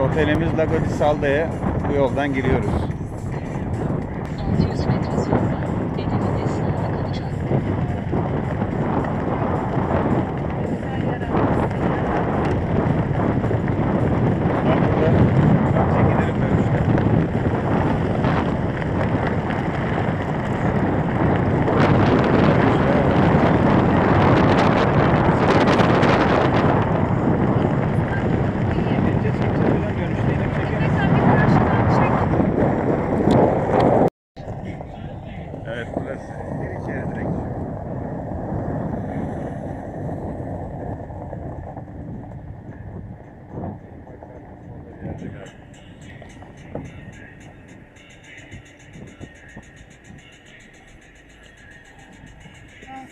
Evet otelimiz Lago di Salda'ya bu yoldan giriyoruz.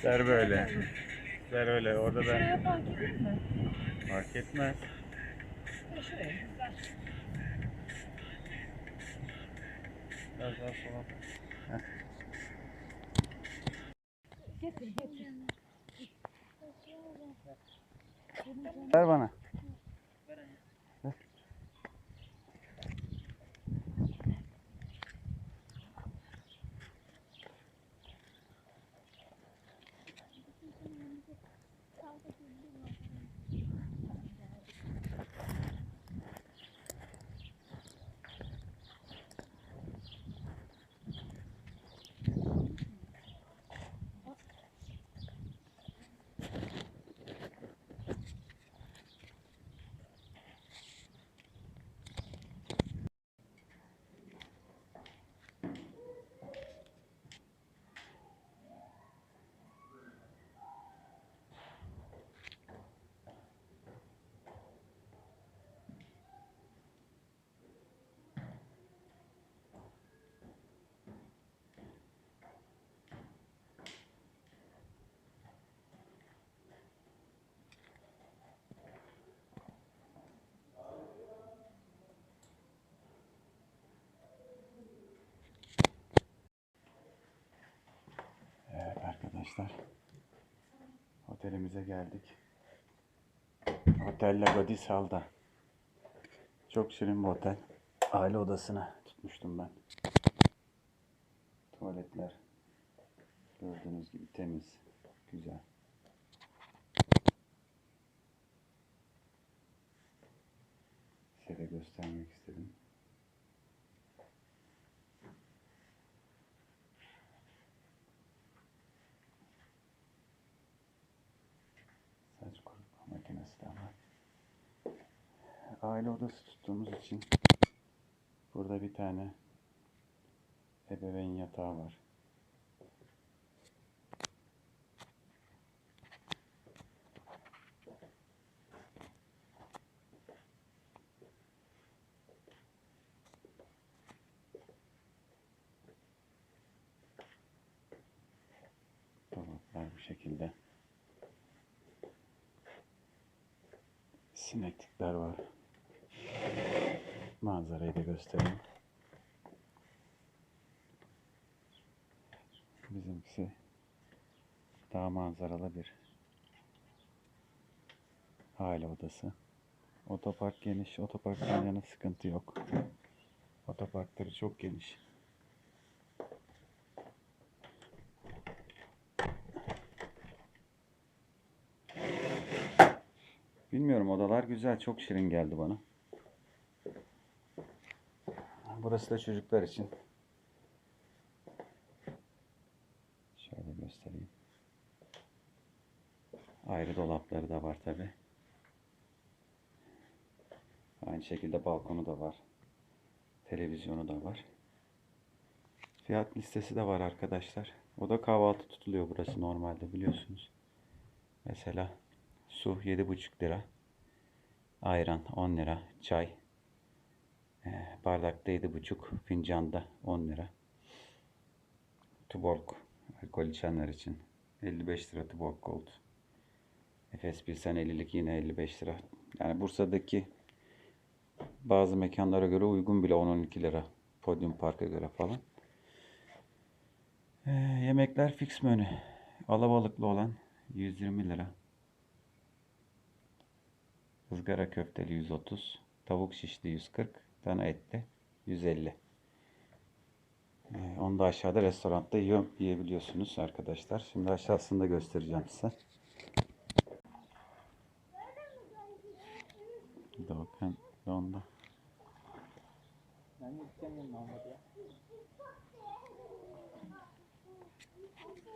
Der böyle. Der öyle. Orada ben Şuraya fark edin mi? fark etmez. Ya Şuraya. Biraz daha sola. Getir getir. Ver bana. Evet arkadaşlar. Otelimize geldik. Otel Lago di Salda. Çok şirin bir otel. Aile odasına tutmuştum ben. Tuvaletler. Gördüğünüz gibi temiz. Güzel. Size göstermek istedim. Saç kurutma makinesi de var. Aile odası tuttuğumuz için burada bir tane ebeveyn yatağı var. Dolaplar bu şekilde. Sineklikler var. Manzarayı da göstereyim. Bizimkisi daha manzaralı bir aile odası. Otopark geniş. Otoparktan yana sıkıntı yok. Otoparkları çok geniş. Bilmiyorum odalar güzel. Çok şirin geldi bana. Burası da çocuklar için. Şöyle göstereyim. Ayrı dolapları da var tabi. Aynı şekilde balkonu da var. Televizyonu da var. Fiyat listesi de var arkadaşlar. O da kahvaltı tutuluyor burası normalde biliyorsunuz. Mesela su 7,5 lira. Ayran 10 lira. Çay bardakta 7,5. Fincanda 10 lira. Tuborg alkol içenler için 55 lira Tuborg Gold. Efes Pilsen 50'lik yine 55 lira. Yani Bursa'daki bazı mekanlara göre uygun bile 10-12 lira. Podium Park'a göre falan. Ee, yemekler fix menü. Alabalıklı olan 120 lira. Izgara köfteli 130. Tavuk şişli 140. Dana etli 150. Ee, onu da aşağıda restoranda yiyor, yiyebiliyorsunuz arkadaşlar. Şimdi aşağısını da göstereceğim size. Bir de bakın onda.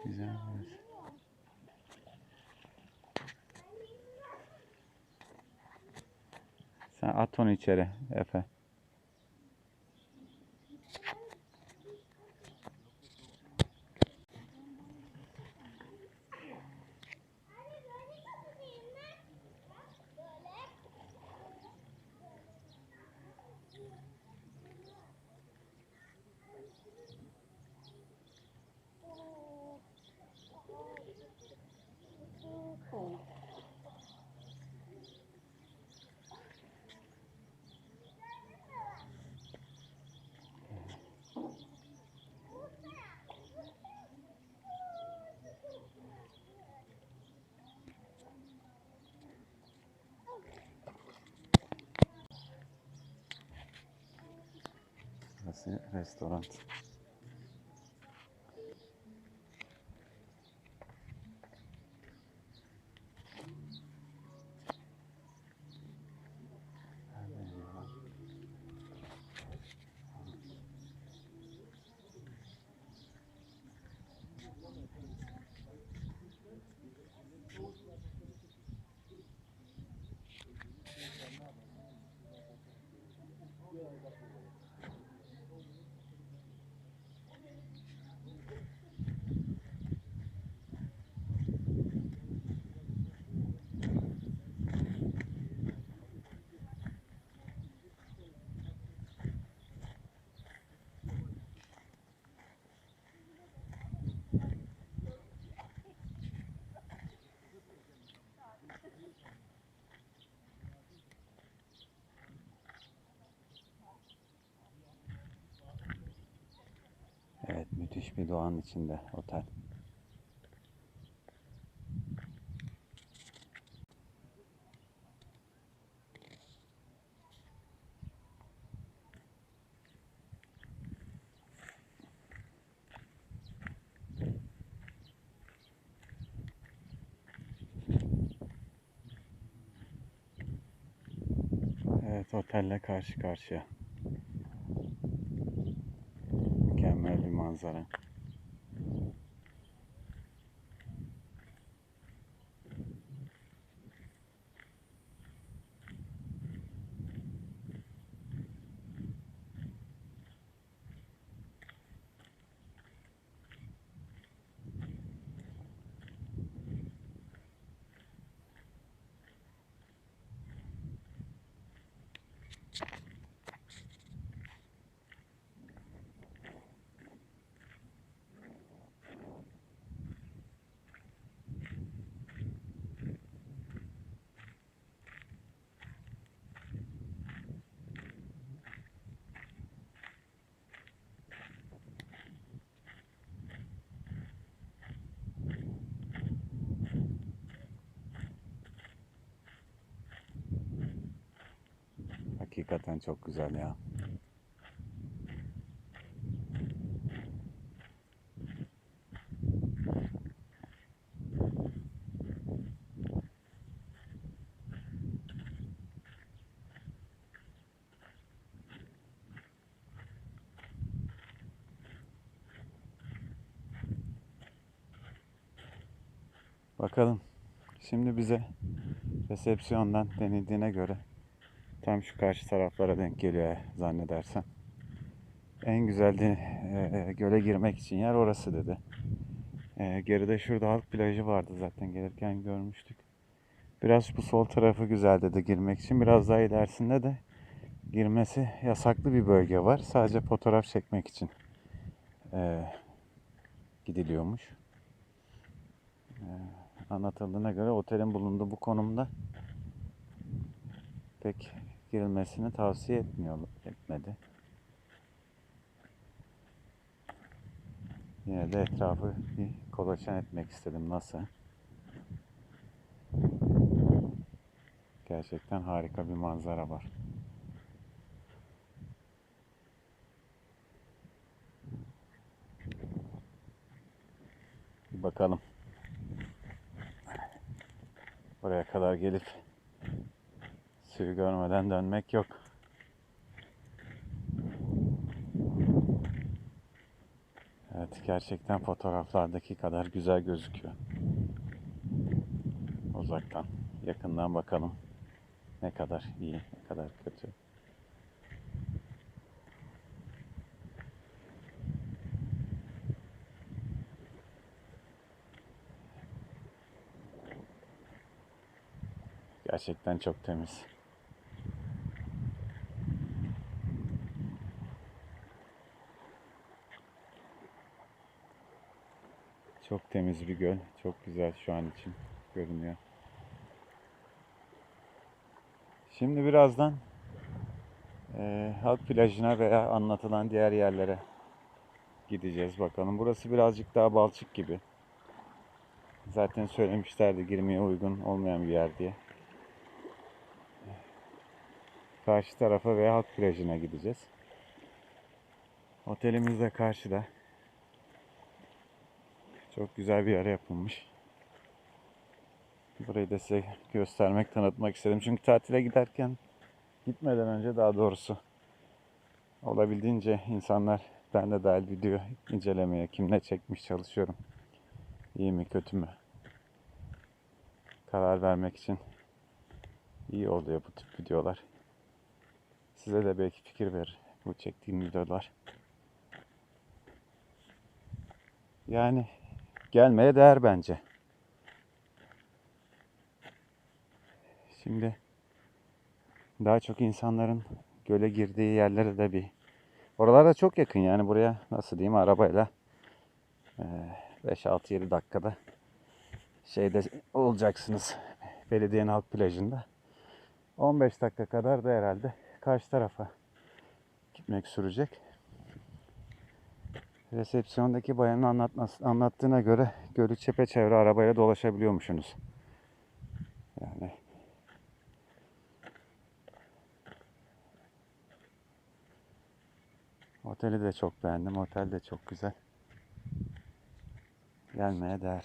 Güzel burası. Sen at onu içeri Efe. Burası restoran. Evet müthiş bir doğanın içinde otel. Evet otelle karşı karşıya. Zara. Hakikaten çok güzel ya. Bakalım. Şimdi bize resepsiyondan denildiğine göre tam şu karşı taraflara denk geliyor zannedersem. En güzel de, e, göle girmek için yer orası dedi. E, geride şurada halk plajı vardı zaten gelirken görmüştük. Biraz bu sol tarafı güzel dedi girmek için. Biraz daha ilerisinde de girmesi yasaklı bir bölge var. Sadece fotoğraf çekmek için e, gidiliyormuş. E, anlatıldığına göre otelin bulunduğu bu konumda pek girilmesini tavsiye etmiyor etmedi. Yine de etrafı bir kolaçan etmek istedim. Nasıl? Gerçekten harika bir manzara var. Bir bakalım. Oraya kadar gelip suyu görmeden dönmek yok. Evet gerçekten fotoğraflardaki kadar güzel gözüküyor. Uzaktan, yakından bakalım. Ne kadar iyi, ne kadar kötü. Gerçekten çok temiz. Çok temiz bir göl. Çok güzel şu an için görünüyor. Şimdi birazdan eee halk plajına veya anlatılan diğer yerlere gideceğiz bakalım. Burası birazcık daha balçık gibi. Zaten söylemişlerdi girmeye uygun olmayan bir yer diye. Karşı tarafa veya halk plajına gideceğiz. Otelimiz de karşıda. Çok güzel bir yer yapılmış. Burayı da size göstermek, tanıtmak istedim. Çünkü tatile giderken, gitmeden önce daha doğrusu olabildiğince insanlar, ben de dahil video incelemeye, kim ne çekmiş çalışıyorum. İyi mi, kötü mü? Karar vermek için iyi oluyor bu tip videolar. Size de belki fikir verir bu çektiğim videolar. Yani gelmeye değer bence. Şimdi daha çok insanların göle girdiği yerlere de bir oralar da çok yakın yani buraya nasıl diyeyim arabayla eee, 5-6-7 dakikada şeyde olacaksınız belediyenin halk plajında 15 dakika kadar da herhalde karşı tarafa gitmek sürecek. Resepsiyondaki bayanın anlatması, anlattığına göre gölü çepeçevre arabayla dolaşabiliyormuşsunuz. Yani Oteli de çok beğendim. Otel de çok güzel. Gelmeye değer.